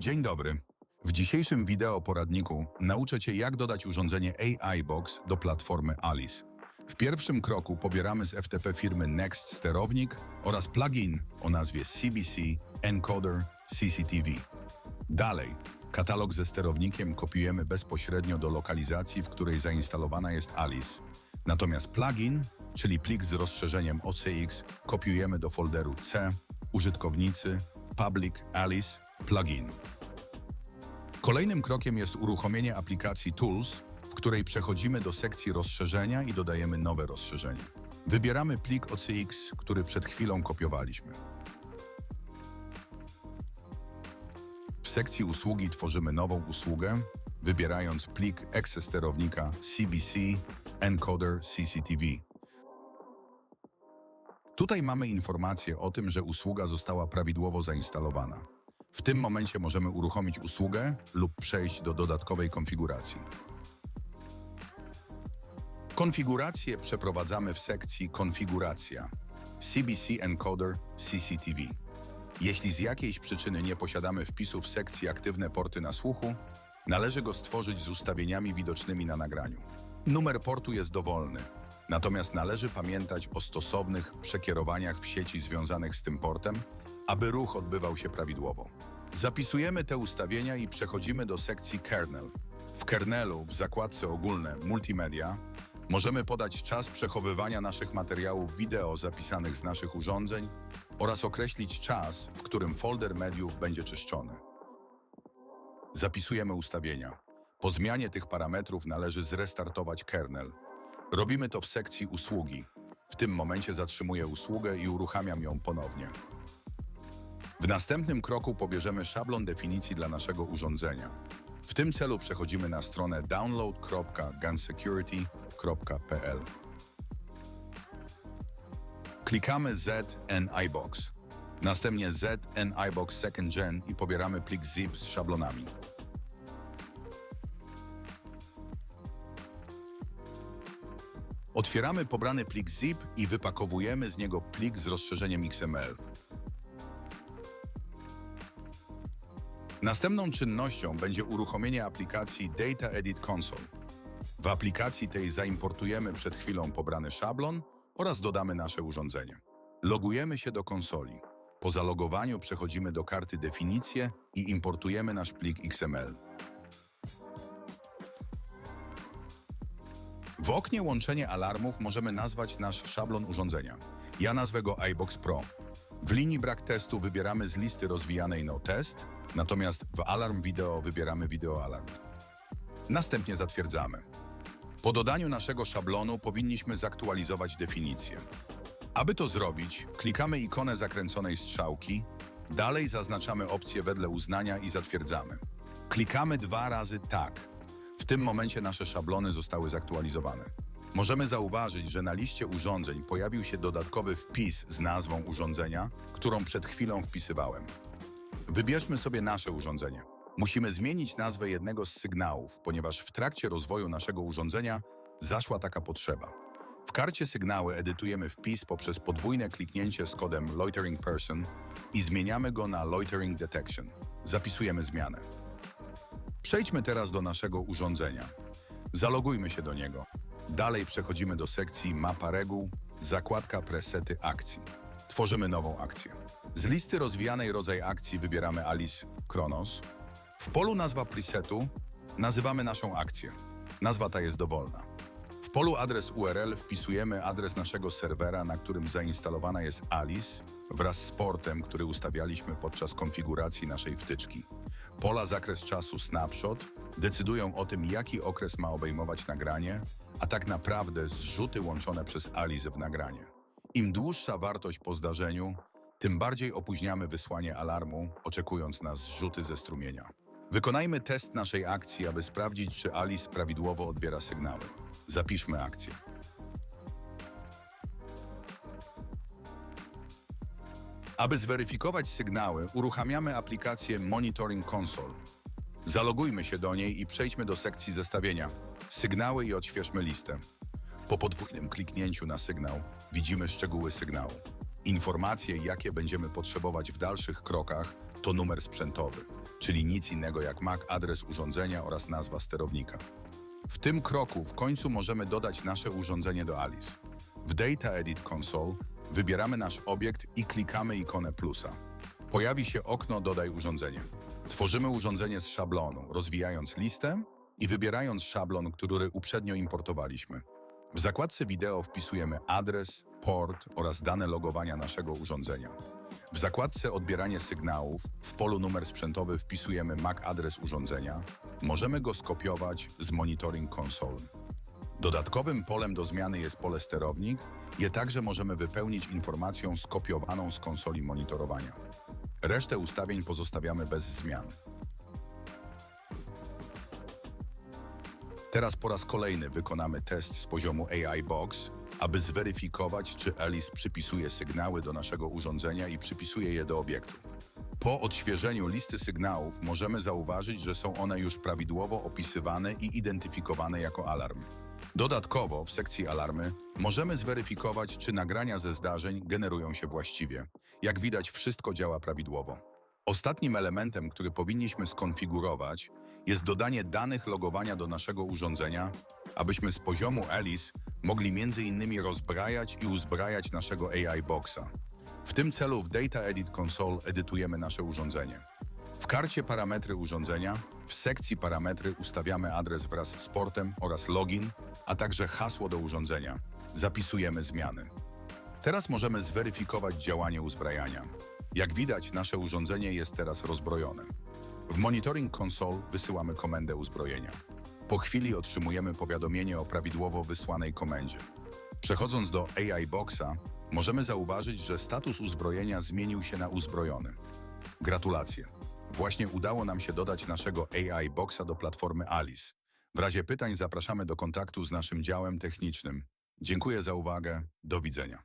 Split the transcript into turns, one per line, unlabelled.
Dzień dobry. W dzisiejszym wideo poradniku nauczę Cię, jak dodać urządzenie AI Box do platformy Alice. W pierwszym kroku pobieramy z FTP firmy Next sterownik oraz plugin o nazwie CBC Encoder CCTV. Dalej, katalog ze sterownikiem kopiujemy bezpośrednio do lokalizacji, w której zainstalowana jest Alice. Natomiast plugin, czyli plik z rozszerzeniem OCX, kopiujemy do folderu C, użytkownicy, Public Alice, plugin. Kolejnym krokiem jest uruchomienie aplikacji Tools, w której przechodzimy do sekcji rozszerzenia i dodajemy nowe rozszerzenie. Wybieramy plik OCX, który przed chwilą kopiowaliśmy. W sekcji usługi tworzymy nową usługę, wybierając plik exe sterownika CBC Encoder CCTV. Tutaj mamy informację o tym, że usługa została prawidłowo zainstalowana. W tym momencie możemy uruchomić usługę lub przejść do dodatkowej konfiguracji. Konfigurację przeprowadzamy w sekcji Konfiguracja CBC Encoder CCTV. Jeśli z jakiejś przyczyny nie posiadamy wpisu w sekcji Aktywne porty na słuchu, należy go stworzyć z ustawieniami widocznymi na nagraniu. Numer portu jest dowolny, natomiast należy pamiętać o stosownych przekierowaniach w sieci związanych z tym portem, aby ruch odbywał się prawidłowo. Zapisujemy te ustawienia i przechodzimy do sekcji Kernel. W kernelu, w zakładce ogólne Multimedia, możemy podać czas przechowywania naszych materiałów wideo zapisanych z naszych urządzeń oraz określić czas, w którym folder mediów będzie czyszczony. Zapisujemy ustawienia. Po zmianie tych parametrów należy zrestartować kernel. Robimy to w sekcji usługi. W tym momencie zatrzymuję usługę i uruchamiam ją ponownie. W następnym kroku pobierzemy szablon definicji dla naszego urządzenia. W tym celu przechodzimy na stronę download.gunsecurity.pl. Klikamy ZN iBox. Następnie ZN iBox Second Gen i pobieramy plik zip z szablonami. Otwieramy pobrany plik zip i wypakowujemy z niego plik z rozszerzeniem XML. Następną czynnością będzie uruchomienie aplikacji Data Edit Console. W aplikacji tej zaimportujemy przed chwilą pobrany szablon oraz dodamy nasze urządzenie. Logujemy się do konsoli. Po zalogowaniu przechodzimy do karty Definicje i importujemy nasz plik XML. W oknie łączenie alarmów możemy nazwać nasz szablon urządzenia. Ja nazwę go iBox Pro. W linii brak testu wybieramy z listy rozwijanej No Test, natomiast w alarm wideo wybieramy Video Alarm. Następnie zatwierdzamy. Po dodaniu naszego szablonu powinniśmy zaktualizować definicję. Aby to zrobić, klikamy ikonę zakręconej strzałki, dalej zaznaczamy opcję wedle uznania i zatwierdzamy. Klikamy dwa razy tak. W tym momencie nasze szablony zostały zaktualizowane. Możemy zauważyć, że na liście urządzeń pojawił się dodatkowy wpis z nazwą urządzenia, którą przed chwilą wpisywałem. Wybierzmy sobie nasze urządzenie. Musimy zmienić nazwę jednego z sygnałów, ponieważ w trakcie rozwoju naszego urządzenia zaszła taka potrzeba. W karcie sygnały edytujemy wpis poprzez podwójne kliknięcie z kodem Loitering Person i zmieniamy go na Loitering Detection. Zapisujemy zmianę. Przejdźmy teraz do naszego urządzenia. Zalogujmy się do niego. Dalej przechodzimy do sekcji Mapa reguł, zakładka Presety akcji. Tworzymy nową akcję. Z listy rozwijanej rodzaj akcji wybieramy Alice Kronos. W polu nazwa presetu nazywamy naszą akcję. Nazwa ta jest dowolna. W polu adres URL wpisujemy adres naszego serwera, na którym zainstalowana jest Alice wraz z portem, który ustawialiśmy podczas konfiguracji naszej wtyczki. Pola zakres czasu snapshot decydują o tym, jaki okres ma obejmować nagranie, a tak naprawdę zrzuty łączone przez Alice w nagranie. Im dłuższa wartość po zdarzeniu, tym bardziej opóźniamy wysłanie alarmu, oczekując na zrzuty ze strumienia. Wykonajmy test naszej akcji, aby sprawdzić, czy Alice prawidłowo odbiera sygnały. Zapiszmy akcję. Aby zweryfikować sygnały, uruchamiamy aplikację Monitoring Console. Zalogujmy się do niej i przejdźmy do sekcji zestawienia. Sygnały i odświeżmy listę. Po podwójnym kliknięciu na sygnał widzimy szczegóły sygnału. Informacje, jakie będziemy potrzebować w dalszych krokach, to numer sprzętowy, czyli nic innego jak MAC, adres urządzenia oraz nazwa sterownika. W tym kroku w końcu możemy dodać nasze urządzenie do Alice. W Data Edit Console wybieramy nasz obiekt i klikamy ikonę plusa. Pojawi się okno Dodaj urządzenie. Tworzymy urządzenie z szablonu, rozwijając listę i wybierając szablon, który uprzednio importowaliśmy. W zakładce wideo wpisujemy adres, port oraz dane logowania naszego urządzenia. W zakładce Odbieranie sygnałów w polu numer sprzętowy wpisujemy MAC adres urządzenia. Możemy go skopiować z Monitoring Console. Dodatkowym polem do zmiany jest pole sterownik. Je także możemy wypełnić informacją skopiowaną z konsoli monitorowania. Resztę ustawień pozostawiamy bez zmian. Teraz po raz kolejny wykonamy test z poziomu AI Box, aby zweryfikować, czy Alice przypisuje sygnały do naszego urządzenia i przypisuje je do obiektu. Po odświeżeniu listy sygnałów możemy zauważyć, że są one już prawidłowo opisywane i identyfikowane jako alarm. Dodatkowo w sekcji alarmy możemy zweryfikować, czy nagrania ze zdarzeń generują się właściwie. Jak widać, wszystko działa prawidłowo. Ostatnim elementem, który powinniśmy skonfigurować, jest dodanie danych logowania do naszego urządzenia, abyśmy z poziomu Alice mogli m.in. rozbrajać i uzbrajać naszego AI Boxa. W tym celu w Data Edit Console edytujemy nasze urządzenie. W karcie parametry urządzenia, w sekcji parametry ustawiamy adres wraz z portem oraz login, a także hasło do urządzenia. Zapisujemy zmiany. Teraz możemy zweryfikować działanie uzbrajania. Jak widać, nasze urządzenie jest teraz rozbrojone. W Monitoring Console wysyłamy komendę uzbrojenia. Po chwili otrzymujemy powiadomienie o prawidłowo wysłanej komendzie. Przechodząc do AI Boxa, możemy zauważyć, że status uzbrojenia zmienił się na uzbrojony. Gratulacje. Właśnie udało nam się dodać naszego AI Boxa do platformy Alice. W razie pytań zapraszamy do kontaktu z naszym działem technicznym. Dziękuję za uwagę. Do widzenia.